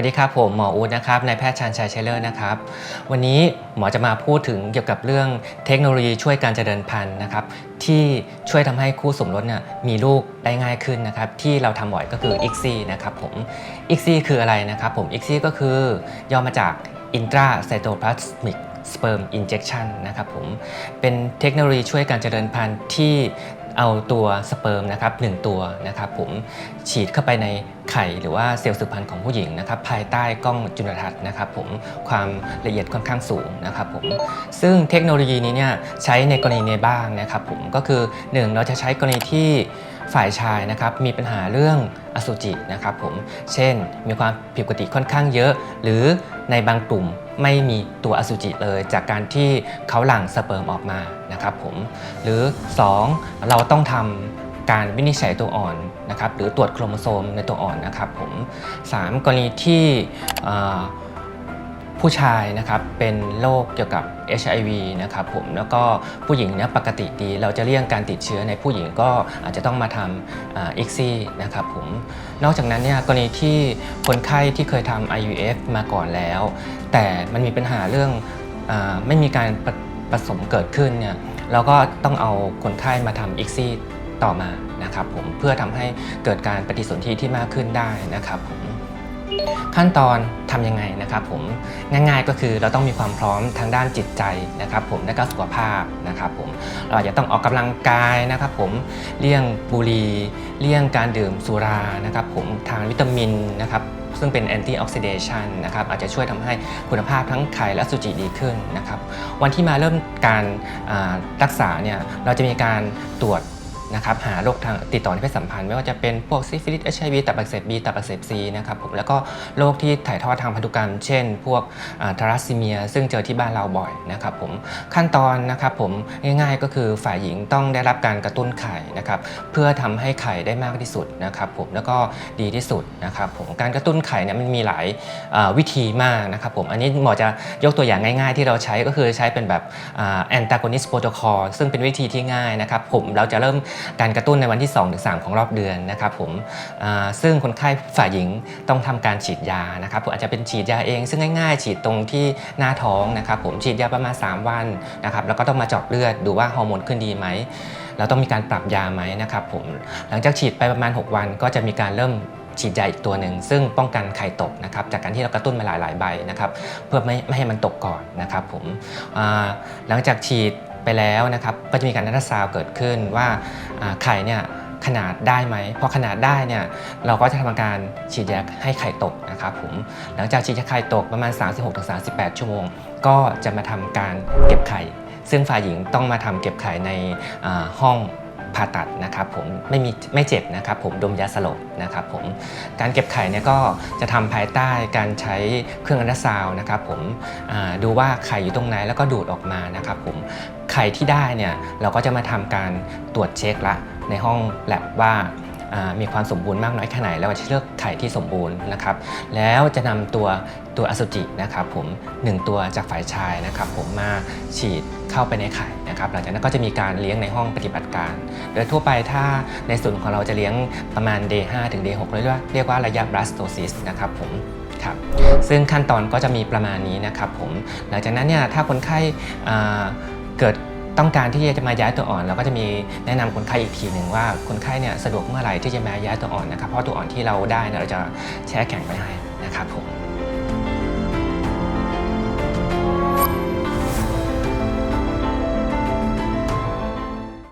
วัสดีครับผมหมออูดนะครับนายแพทย์ชาญชัยเชลเลอร์นะครับ วันนี้หมอจะมาพูดถึงเกี่ยวกับเรื่องเทคโนโลยีช่วยการเจริญพันธุ์นะครับ ที่ช่วยทำให้คู่สมรสเนี่ยมีลูกได้ง่ายขึ้นนะครับ ที่เราทำบ่อยก็คือ ICSI นะครับผม ICSI คืออะไรนะครับผม ICSI ก็คือย่อมาจาก Intracytoplasmic Sperm Injection นะครับผม เป็นเทคโนโลยีช่วยการเจริญพันธุ์ที่ เอาตัวสเปิร์มนะครับหนึ่งตัวนะครับผมฉีดเข้าไปในไข่หรือว่าเซลล์สืบพันธุ์ของผู้หญิงนะครับภายใต้กล้องจุลทรรศน์นะครับผมความละเอียดค่อนข้างสูงนะครับผมซึ่งเทคโนโลยีนี้เนี่ยใช้ในกรณีในบ้างนะครับผมก็คือ 1 เราจะใช้กรณีที่ฝ่ายชายนะครับมีปัญหาเรื่องอสุจินะครับผมเช่นมีความผิดปกติค่อนข้างเยอะ หรือในบางกลุ่ม ไม่มีตัวอสุจิเลยจากการที่เขาหลั่งสเปิร์มออกมานะครับผมหรือ 2 เราต้องทำการวินิจฉัยตัวอ่อนนะครับหรือตรวจโครโมโซมในตัวอ่อนนะครับผม 3 กรณีที่ ผู้ชายนะครับเป็นโรคเกี่ยวกับ HIV นะครับผมแล้วก็ผู้หญิงเนี่ยปกติดีเราจะเลี่ยงการติดเชื้อในผู้หญิงก็อาจจะต้องมาทำอ่า ICSI นะครับผมนอกจากนั้นเนี่ยกรณีที่คนไข้ที่เคยทำ IUF มาก่อนแล้ว แต่มันมีปัญหาเรื่องอไม่มีการผผสมเกิดขึ้นเนี่ยเราก็ต้องเอาคนไข้มาทำ ICSI ต่อมานะครับผมเพื่อทำให้เกิดการปฏิสนธิที่มากขึ้นได้นะครับผม ขั้นตอนทำยังไงนะครับผมง่าย ๆ ก็คือเราต้องมีความพร้อมทางด้านจิตใจนะครับผมและก็สุขภาพนะครับผมเราอาจจะต้องออกกำลังกายนะครับผมเลี่ยงบุหรี่เลี่ยงการดื่มสุรานะครับผมทานวิตามินนะครับซึ่งเป็นแอนตี้ออกซิเดชันนะครับอาจจะช่วยทำให้คุณภาพทั้งไข่และสุจิดีขึ้นนะครับวันที่มาเริ่มการรักษาเนี่ยเราจะมีการตรวจ นะครับหาโรคทางติดต่อในเพศสัมพันธ์ ไม่ว่าจะเป็นพวกซิฟิลิสเอชไอวีตับอักเสบบีตับอักเสบซีนะครับผมแล้วก็โรคที่ถ่ายทอดทางพันธุกรรม เช่น พวกทารัสซีเมีย ซึ่งเจอที่บ้านเราบ่อยนะครับผมขั้นตอนนะครับผมง่ายๆก็คือฝ่ายหญิงต้องได้รับการกระตุ้นไข่นะครับเพื่อทำให้ไข่ได้มากที่สุดนะครับผมแล้วก็ดีที่สุดนะครับผมการกระตุ้นไข่เนี่ยมันมีหลายวิธีมากนะครับผมอันนี้หมอจะยกตัวอย่างง่าย ๆ ที่เราใช้ก็คือใช้เป็นแบบแอนตากอนิสโปรโตคอลซึ่งเป็นวิธีที่ง่ายนะครับผมเราจะเริ่มการกระตุ้นในวันที่2-3ถึง3ของรอบเดือนนะครับผมซึ่งคนไข้ฝ่ายหญิงต้องทำการฉีดยานะครับผมอาจจะเป็นฉีดยาเอง ซึ่งง่าย ๆ ฉีดตรงที่หน้าท้องนะครับผมฉีดยาประมาณ 3 วันนะครับแล้วก็ต้องมาเจาะเลือดดูว่าฮอร์โมนขึ้นดีไหมแล้วต้องมีการปรับยาไหมนะครับผมหลังจากฉีดไปประมาณ 6 วันก็จะมีการเริ่มฉีดยาอีกตัวหนึ่งซึ่งป้องกันไข่ตกนะครับจากการที่เรากระตุ้นมาหลายๆใบนะครับเพื่อไม่ไม่ให้มันตกก่อนนะครับผมหลังจากฉีด ไปแล้วนะครับก็จะมีการนัดซาวเกิดขึ้นว่าไข่เนี่ยขนาดได้ไหมพอขนาดได้เนี่ยเราก็จะทำการฉีดยาให้ไข่ตกนะครับผมหลังจากฉีดยาไข่ตกประมาณ 36-38 ชั่วโมง ก็จะมาทำการเก็บไข่ ซึ่งฝ่ายหญิงต้องมาทำเก็บไข่ในห้อง ผ่าตัดนะครับผมไม่มีไม่เจ็บนะครับผมดมยาสลบนะครับผมการเก็บไข่เนี่ยก็จะทำภายใต้การใช้เครื่องอัลตราซาวนะครับผมดูว่าไข่อยู่ตรงไหนแล้วก็ดูดออกมานะครับผมไข่ที่ได้เนี่ยเราก็จะมาทำการตรวจเช็คละในห้องแลบว่า มีความสมบูรณ์มากน้อยแค่ไหน แล้วจะเลือกไข่ที่สมบูรณ์นะครับ แล้วจะนำตัวตัวอสุจินะครับผมหนึ่งตัวจากฝ่ายชายนะครับผมมาฉีดเข้าไปในไข่นะครับหลังจากนั้นก็จะมีการเลี้ยงในห้องปฏิบัติการ โดยทั่วไปถ้าในส่วนของเราจะเลี้ยงประมาณ day 5ถึง day 6เรียกว่าเรียกว่าระยะ blastocyst นะครับผมครับซึ่งขั้นตอนก็จะมีประมาณนี้นะครับผมหลังจากนั้นเนี่ยถ้าคนไข้เกิด ต้องการที่จะมาย้ายตัวอ่อนเราก็จะมีแนะนำคนไข้อีกทีหนึ่งว่าคนไข้เนี่ยสะดวกเมื่อไหร่ที่จะมาย้ายตัวอ่อนนะครับเพราะตัวอ่อนที่เราได้เนี่ยเราจะแช่แข็งไปให้นะครับผม